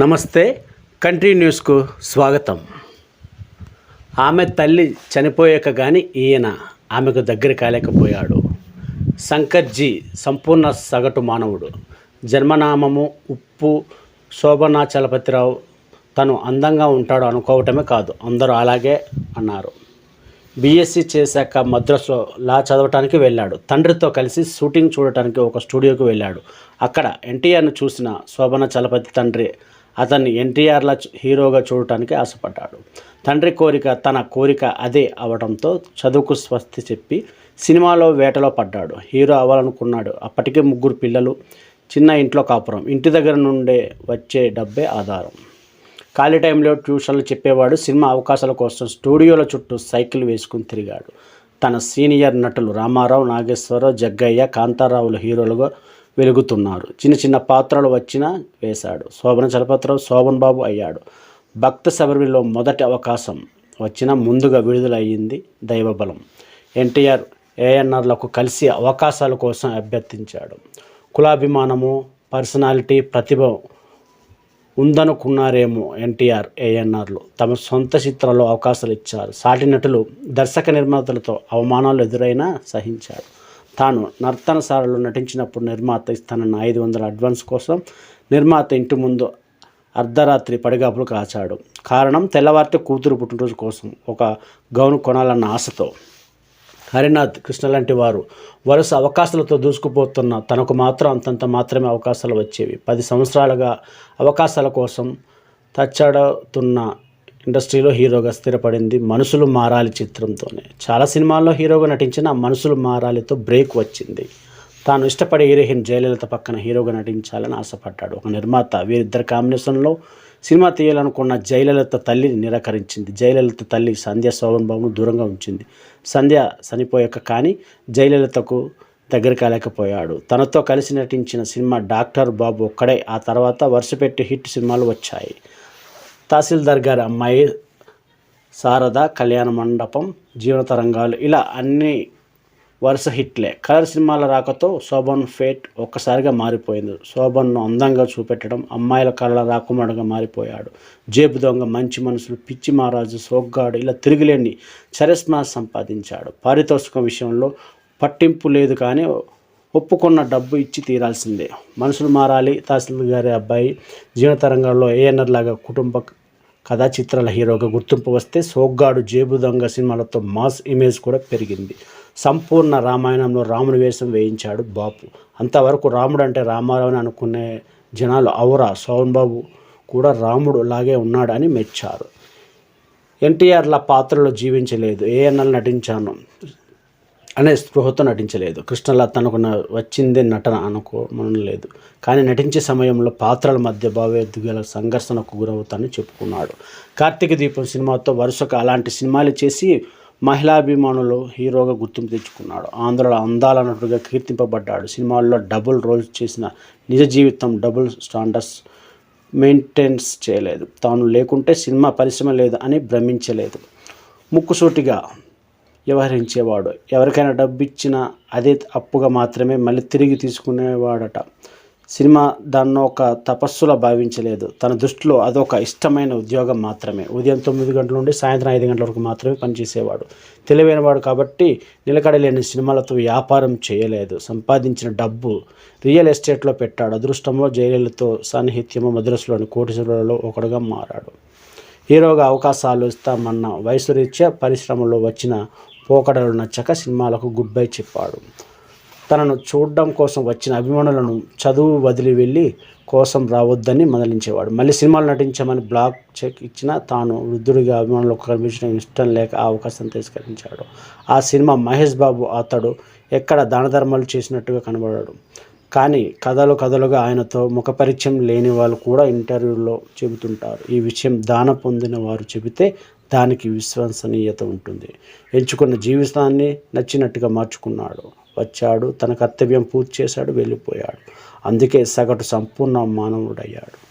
నమస్తే కంట్రీ న్యూస్కు స్వాగతం. ఆమె తల్లి చనిపోయాక కానీ ఈయన ఆమెకు దగ్గర కాలేకపోయాడు. శంకర్జీ సంపూర్ణ సగటు మానవుడు. జన్మనామము ఉప్పు శోభనాచలపతిరావు తను అందంగా ఉంటాడు అనుకోవటమే కాదు అందరూ అలాగే అన్నారు. బీఎస్సీ చేశాక మద్రాసులో లా చదవటానికి వెళ్ళాడు. తండ్రితో కలిసి షూటింగ్ చూడటానికి ఒక స్టూడియోకి వెళ్ళాడు. అక్కడ ఎన్టీఆర్ను చూసిన శోభన చలపతి తండ్రి అతన్ని ఎన్టీఆర్ల హీరోగా చూడటానికి ఆశపడ్డాడు. తండ్రి కోరిక తన కోరిక అదే అవడంతో చదువుకు స్వస్తి చెప్పి సినిమాలో వేటలో పడ్డాడు. హీరో అవ్వాలనుకున్నాడు. అప్పటికే ముగ్గురు పిల్లలు చిన్న ఇంట్లో కాపురం ఇంటి దగ్గర నుండే వచ్చే డబ్బే ఆధారం. ఖాళీ టైంలో ట్యూషన్లు చెప్పేవాడు సినిమా అవకాశాల కోసం స్టూడియోల చుట్టూ సైకిల్ వేసుకుని తిరిగాడు. తన సీనియర్ నటులు రామారావు నాగేశ్వరరావు జగ్గయ్య కాంతారావులు హీరోలుగా వెలుగుతున్నారు. చిన్న చిన్న పాత్రలు వచ్చినా వేశాడు. శోభన చలపత్రం శోభన్ బాబు అయ్యాడు. భక్త శబరిలో మొదటి అవకాశం వచ్చినా ముందుగా విడుదలయ్యింది దైవబలం. ఎన్టీఆర్ ఏఎన్ఆర్లకు కలిసి అవకాశాల కోసం అభ్యర్థించాడు. కులాభిమానము పర్సనాలిటీ ప్రతిభ ఉందనుకున్నారేమో ఎన్టీఆర్ ఏఎన్ఆర్లు. తమ సొంత చిత్రాల్లో అవకాశాలు ఇచ్చారు. సాటి నటులు దర్శక నిర్మాతలతో అవమానాలు ఎదురైనా సహించారు. తాను నర్తనశాలలో నటించినప్పుడు నిర్మాత ఇస్తానన్న ఐదు వందల అడ్వాన్స్ కోసం నిర్మాత ఇంటి ముందు అర్ధరాత్రి పడిగాపులు కాచాడు. కారణం తెల్లవారితే కూతురు పుట్టినరోజు కోసం. ఒక గౌను కొనాలన్న ఆశతో. హరినాథ్ కృష్ణ లాంటి వారు వరుస అవకాశాలతో దూసుకుపోతున్న తనకు మాత్రం అంతంత మాత్రమే అవకాశాలు వచ్చేవి. పది సంవత్సరాలుగా అవకాశాల కోసం తచ్చాడుతున్న ఇండస్ట్రీలో హీరోగా స్థిరపడింది మనుషులు మారాలి చిత్రంతోనే. చాలా సినిమాల్లో హీరోగా నటించిన మనుషులు మారాలితో బ్రేక్ వచ్చింది. తాను ఇష్టపడే హీరోయిన్ జయలలిత పక్కన హీరోగా నటించాలని ఆశపడ్డాడు. ఒక నిర్మాత వీరిద్దరి కాంబినేషన్లో సినిమా తీయాలనుకున్న జయలలిత తల్లిని నిరాకరించింది. జయలలిత తల్లి సంధ్య శోభన్ బాబును దూరంగా ఉంచింది. సంధ్య చనిపోయాక కానీ జయలలితకు దగ్గర కాలేకపోయాడు తనతో కలిసి నటించిన సినిమా డాక్టర్ బాబు ఒక్కడే. ఆ తర్వాత వరుసపెట్టి హిట్ సినిమాలు వచ్చాయి. తహసీల్దార్ గారి అమ్మాయి శారద కళ్యాణ మండపం జీవన తరంగాలు. ఇలా అన్ని వరుస హిట్లే. కలర్ సినిమాల రాకతో శోభన్ ఫేట్ ఒక్కసారిగా మారిపోయింది. శోభన్ను అందంగా చూపెట్టడం అమ్మాయిల కళ్ళ రాకుమారుగా మారిపోయాడు. జేబు దొంగ మంచి మనుషులు పిచ్చి మహారాజు సోగ్గాడు ఇలా తిరిగిలేని చరిస్మా సంపాదించాడు. పారితోషికం విషయంలో పట్టింపు లేదు కానీ ఒప్పుకున్న డబ్బు ఇచ్చి తీరాల్సిందే. మనుషులు మారాలి. తహసీల్దార్ గారి అబ్బాయి జీవనతరంగంలో ఏఎన్ఆర్ లాగా కుటుంబ కథా చిత్రాల హీరోగా గుర్తింపు వస్తే సోగ్గాడు జేబు దొంగ సినిమాలతో మాస్ ఇమేజ్ కూడా పెరిగింది. సంపూర్ణ రామాయణంలో రాముని వేషం వేయించాడు బాపు. అంతవరకు రాముడు అంటే రామారావు అని అనుకునే జనాలు అవురా సోహన్ బాబు కూడా రాముడు లాగే ఉన్నాడని మెచ్చారు. ఎన్టీఆర్ల పాత్రలో జీవించలేదు. ఏఎన్ఎల్ నటించాను. అనే స్పృహతో నటించలేదు. కృష్ణలా తనకు న- వచ్చిందే నటన అనుకోమనలేదు. కానీ నటించే సమయంలో పాత్రల మధ్య భావోద్వేగాల సంఘర్షణకు గురవుతానని చెప్పుకున్నాడు. కార్తీక దీపం సినిమాతో వరుసగా అలాంటి సినిమాలు చేసి మహిళాభిమానులు హీరోగా గుర్తింపు తెచ్చుకున్నాడు. ఆంధ్రలో అందాల నటుడిగా కీర్తింపబడ్డాడు. సినిమాల్లో డబుల్ రోల్స్ చేసిన నిజ జీవితం డబుల్ స్టాండర్డ్స్ మెయింటెన్స్ చేయలేదు. తాను లేకుంటే సినిమా పరిశ్రమ లేదు అని భ్రమించలేదు. ముక్కుసూటిగా వ్యవహరించేవాడు. ఎవరికైనా డబ్బు ఇచ్చినా అదే అప్పుగా మాత్రమే మళ్ళీ తిరిగి తీసుకునేవాడట. సినిమా దాన్ని ఒక తపస్సులా భావించలేదు. తన దృష్టిలో అదొక ఇష్టమైన ఉద్యోగం మాత్రమే. ఉదయం తొమ్మిది గంటల నుండి సాయంత్రం ఐదు గంటల వరకు మాత్రమే పనిచేసేవాడు. తెలివైనవాడు కాబట్టి నిలకడలేని సినిమాలతో వ్యాపారం చేయలేదు. సంపాదించిన డబ్బు రియల్ ఎస్టేట్లో పెట్టాడు. అదృష్టమో జయలలితో సాన్నిహిత్యమో మద్రాసులోని కోటిసులలో ఒకడుగా మారాడు. హీరోగా అవకాశాలు ఇస్తామన్న వయసు రీత్యా పరిశ్రమలో వచ్చిన పోకడలు నచ్చక సినిమాలకు గుడ్ బై చెప్పాడు. తనను చూడడం కోసం వచ్చిన అభిమానులను చదువు వదిలి వెళ్ళి కోసం రావద్దని మందలించేవాడు. మళ్ళీ సినిమాలు నటించమని బ్లాక్ చెక్ ఇచ్చినా తాను వృద్ధుడిగా అభిమానులకు కనిపించడం ఇష్టం లేక ఆ అవకాశం తిరస్కరించాడు. ఆ సినిమా మహేష్ బాబు అతడు ఎక్కడ దానధర్మాలు చేసినట్టుగా కనబడాడు. కానీ కథలు కథలుగా ఆయనతో ముఖపరిచయం లేని వాళ్ళు కూడా ఇంటర్వ్యూలో చెబుతుంటారు. ఈ విషయం దాన పొందిన వారు చెబితే దానికి విశ్వసనీయత ఉంటుంది. ఎంచుకున్న జీవితాన్ని నచ్చినట్టుగా మార్చుకున్నాడు. వచ్చాడు తన కర్తవ్యం పూర్తి చేశాడు వెళ్ళిపోయాడు. అందుకే సగటు సంపూర్ణ మానవుడయ్యాడు.